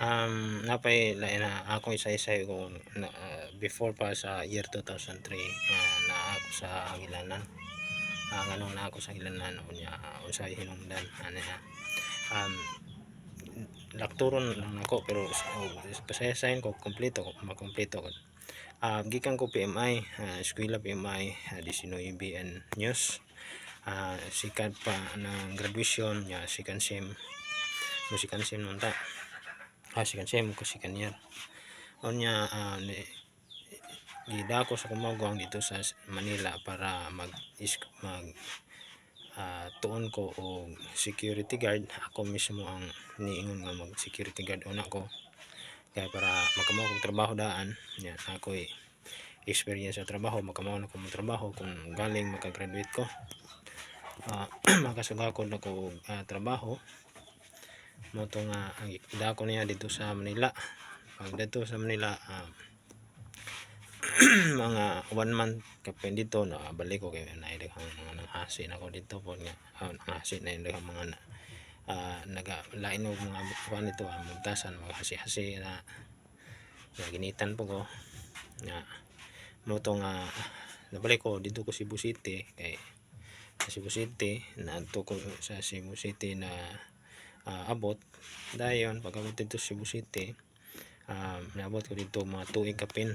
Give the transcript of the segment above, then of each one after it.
um napay na akong isa-isa ko na, ah, before pa sa year 2003 nga naa ako sa Agilanan uh, nganong na ako sa Agilanan unya uh, unsay hinungdan ano ya um lakturon lang ako pero uh, pasayasayin ko kompleto ko makompleto ko uh, gikan ko PMI uh, eskwela PMI uh, 19 BN News. Uh, sikat pa ng graduation nya second sem mo second sem ta ah second sem ko second year unya uh, ni, gida ko sa kumagwang dito sa Manila para mag mag uh, tuon ko og security guard. Ako mismo ang niingon nga mag security guard una ko. Kaya para makamaw kong trabaho daan yan ako experience sa trabaho makamaw na ko trabaho kung galing makagraduate ko. Uh, makasugakod na ko uh, trabaho mo to nga ang dako niya dito sa Manila. Pag dito sa Manila uh, mga one month kapag dito na balik ko kay naidang mga nanghasin ako dito po nga uh, nanghasin na yung mga na, uh, naga lain og mga kuan nito uh, mugtasan maghasi-hasi na na ginitan po ko. Nga mo to nga nabalik ko dito ko Cebu City kay sa Cebu City na ko sa Cebu City na uh, abot. Dayon pag abot dito Cebu City um, naabot ko dito mga tuig kapin.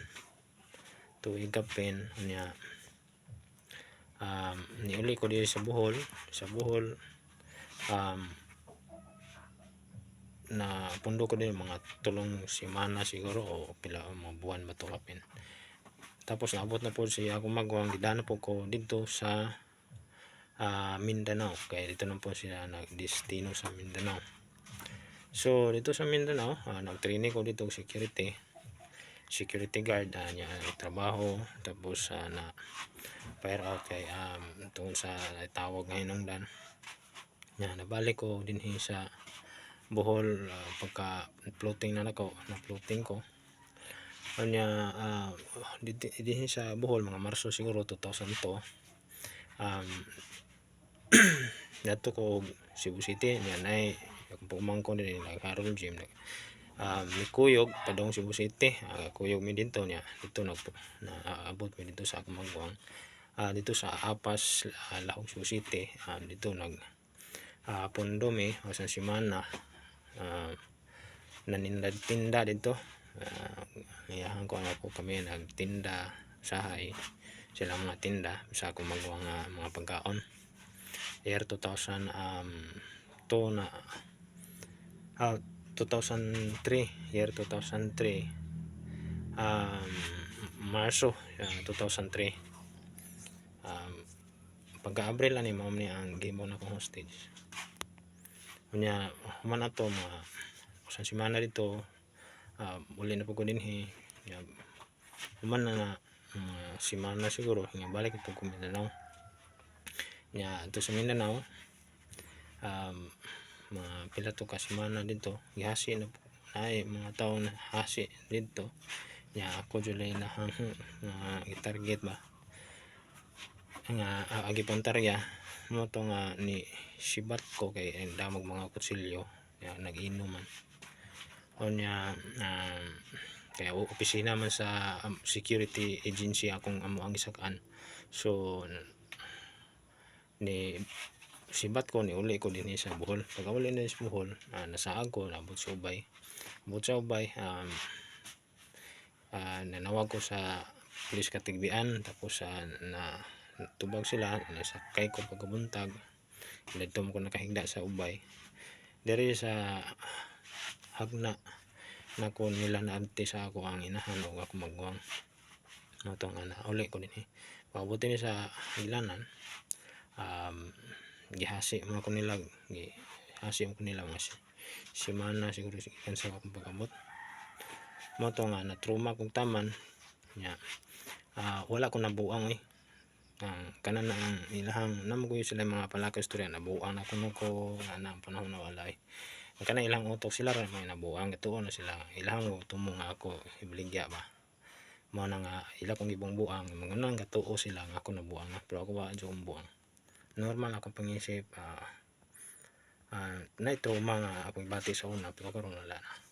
Tuig kapin niya. Um, niuli ko dito sa Bohol. Sa Bohol um, na pundo ko din mga tulong simana siguro o pila mga buwan ba to kapin. Tapos naabot na po siya ako magwang gidana po ko dito sa uh, Mindanao kaya dito na po sila nagdestino sa Mindanao. So dito sa Mindanao uh, nagtraining ko dito security. Security guard uh, niya trabaho. Tapos uh, na fire out kay um, tungkol sa tawag ngayon ng dan niya nabalik ko din sa Bohol uh, pagka floating na nako na floating ko. Kanya uh, dito sa Bohol mga Marso siguro 2002 um, dato ko Cebu City niya nay pumang ko din nagkaroon gym. Nag um, ni Kuyog padong Cebu City. Uh, Kuyog mi dito niya. Dito nag na abot mi dito sa Kumangwang uh, dito sa Apas uh, Lahog Cebu City. Uh, dito nag uh, pondo mi o sa simana uh, nanindad tinda dito. Uh, iyahan ko ako kami nagtinda sahay. Sila mga tinda sa kumagawa nga mga pagkaon year 2000 um, to na uh, 2003 year 2003 um, Marso uh, 2003 um, pagka-Abril ani mao ni ang game na kong hostage Kunya, human na to, mga isang simana dito, uh, uli na po ko din. Ya, human na na, uh, simana siguro, nga balik ito ko Mindanao. Nya, ito sa Mindanao, um, mga pila to ka simana dito, gihasi na po. Ay, mga tao na hasi dito. Nya, ako julay na hang, uh, target ba. Nga, uh, agi pantarya, mo to nga ni sibat ko kay ang damag mga kutsilyo ya, nag-inom man o niya um, kaya opisina man sa um, security agency akong amo ang isakaan so ni sibat ko ni uli ko din sa buhol. Pag uli na sa buhol uh, nasaag ko nabot sa ubay. Nabot sa ubay um, uh, nanawag ko sa police katigbian. Tapos uh, na tubag sila nasakay ko pagkabuntag. Mo ko nakahigda sa ubay. Diri sa hagna na ko nila na ante sa ako ang inahan o ako magwang. Matong ana uli ko din eh. Pabuti ni sa ilanan gihasi mo ko nila gihasi mo ko nila mga simana siguro kan sa akong pagkamot mo to nga na trauma kong taman. Nya uh, wala ko nabuang eh. Ang kanan na ang ilahang namo ko sila mga palaka istorya nabuang na kuno ko ana panahon na walay ang kanang ilang utok sila ra may nabuang gatuon na sila ilahang tumo nga ako ibligya ba? Mo na nga ila kong ibong buang mga nang gatuo sila nga ako nabuang na pero ako wa jud buang normal ako pangisip uh, uh, na trauma nga ako ibati sa una pero karon wala na